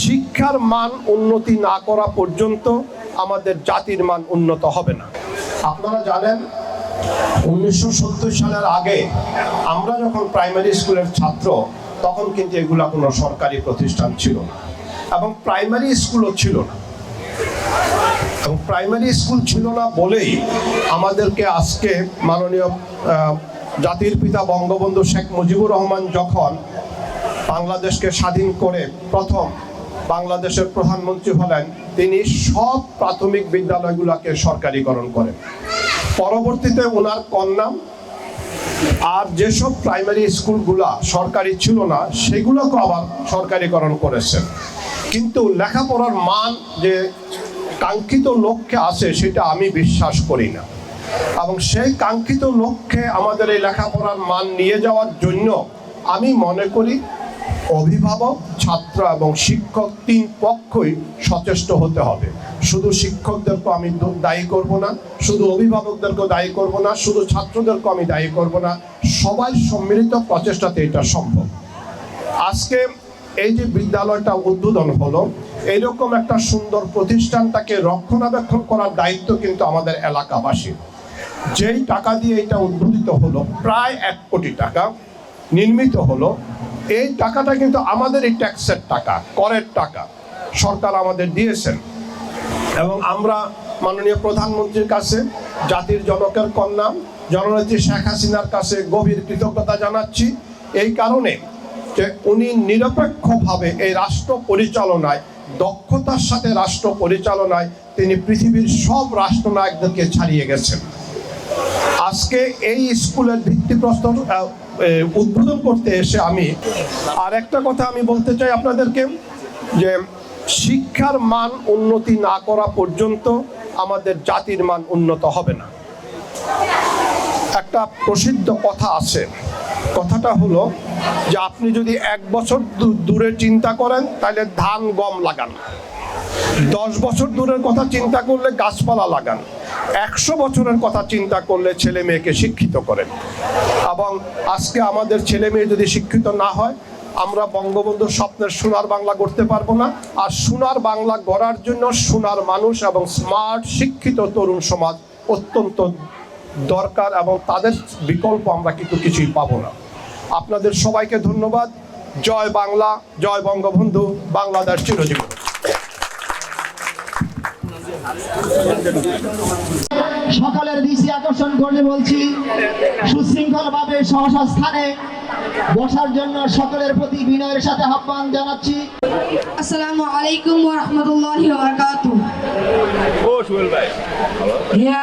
শিক্ষার মান উন্নতি না করা পর্যন্ত আমাদের জাতির মান উন্নত হবে না। আপনারা জানেন, উনিশশো সত্তর সালের আগে আমরা যখন প্রাইমারি স্কুলের ছাত্র, তখন কিন্তু এগুলা কোনো সরকারি প্রতিষ্ঠান ছিল না এবং প্রাইমারি স্কুলও ছিল না। এবং প্রাইমারি স্কুল ছিল না বলেই আমাদেরকে আজকে মাননীয় জাতির পিতা বঙ্গবন্ধু শেখ মুজিবুর রহমান যখন বাংলাদেশকে স্বাধীন করে প্রথম বাংলাদেশের প্রধানমন্ত্রী হলেন, তিনি সব প্রাথমিক বিদ্যালয়গুলোকে সরকারিকরণ করেন। পরবর্তীতে ওনার কন্যা, আর যেসব প্রাইমারি স্কুলগুলা সরকারি ছিল না, সেগুলোকে আবার সরকারিকরণ করেছেন। কিন্তু লেখাপড়ার মান যে কাঙ্ক্ষিত লক্ষ্যে আছে, সেটা আমি বিশ্বাস করি না। এবং সেই কাঙ্ক্ষিত লক্ষ্যে আমাদের এই লেখাপড়ার মান নিয়ে যাওয়ার জন্য আমি মনে করি অভিভাবক, ছাত্র এবং শিক্ষক তিন পক্ষই সচেষ্ট হতে হবে। শুধু শিক্ষকদেরকে আমি দায়ী করব না, শুধু অভিভাবকদেরকেও দায়ী করব না, শুধু ছাত্রদেরকে আমি দায়ী করব না। সবাই সম্মিলিত প্রচেষ্টাতে এটা সম্ভব। আজকে এই যে বিদ্যালয়টা উদ্বোধন হলো এইরকম একটা সুন্দর প্রতিষ্ঠানটাকে রক্ষণাবেক্ষণ করার দায়িত্ব কিন্তু আমাদের এলাকাবাসী। যেই টাকা দিয়ে এটা উদ্বোধিত হলো, প্রায় এক কোটি টাকা নির্মিত হলো। এই টাকাটা কিন্তু আমাদের এই ট্যাক্সের টাকা, করের টাকা। সরকার আমাদের দিয়েছেন। এবং আমরা মাননীয় প্রধানমন্ত্রীর কাছে, জাতির জনকের কন্যা, জননেত্রী শেখ হাসিনার কাছে গভীর কৃতজ্ঞতা জানাচ্ছি। এই কারণে যে উনি নিরপেক্ষভাবে এই রাষ্ট্র পরিচালনায়, দক্ষতার সাথে রাষ্ট্র পরিচালনায় তিনি পৃথিবীর সব রাষ্ট্রনায়কদেরকে ছাড়িয়ে গেছেন। আজকে এই স্কুলের ভিত্তিপ্রস্তর উদ্বোধন করতে এসে আমি আর একটা কথা আমি বলতে চাই আপনাদেরকে, যে শিক্ষার মান উন্নতি না করা পর্যন্ত আমাদের জাতির মান উন্নত হবে না। একটা প্রসিদ্ধ কথা আছে। কথাটা হলো যে আপনি যদি এক বছর দূরে চিন্তা করেন, তাহলে ধান গম লাগান। দশ বছর দূরের কথা চিন্তা করলে গাছপালা লাগান। একশো বছরের কথা চিন্তা করলে ছেলে মেয়েকে শিক্ষিত করেন। এবং আজকে আমাদের ছেলে মেয়ে যদি শিক্ষিত না হয়, আমরা বঙ্গবন্ধুর স্বপ্নের সোনার বাংলা গড়তে পারব না। আর সোনার বাংলা গড়ার জন্য সোনার মানুষ এবং স্মার্ট, শিক্ষিত তরুণ সমাজ অত্যন্ত দরকার এবং তাদের বিকল্প আমরা কিন্তু কিছুই পাবো না। আপনাদের সবাইকে ধন্যবাদ। জয় বাংলা, জয় বঙ্গবন্ধু, বাংলাদেশ চিরজীবন। সকালের দৃষ্টি আকর্ষণ করে বলছি সুশৃঙ্খলভাবে ভাবে স্থানে বসার জন্য সকলের প্রতি বিনয়ের সাথে আহ্বান জানাচ্ছি। আসসালামু আলাইকুম ওয়া রাহমাতুল্লাহি ওয়া ও ভাই ইয়া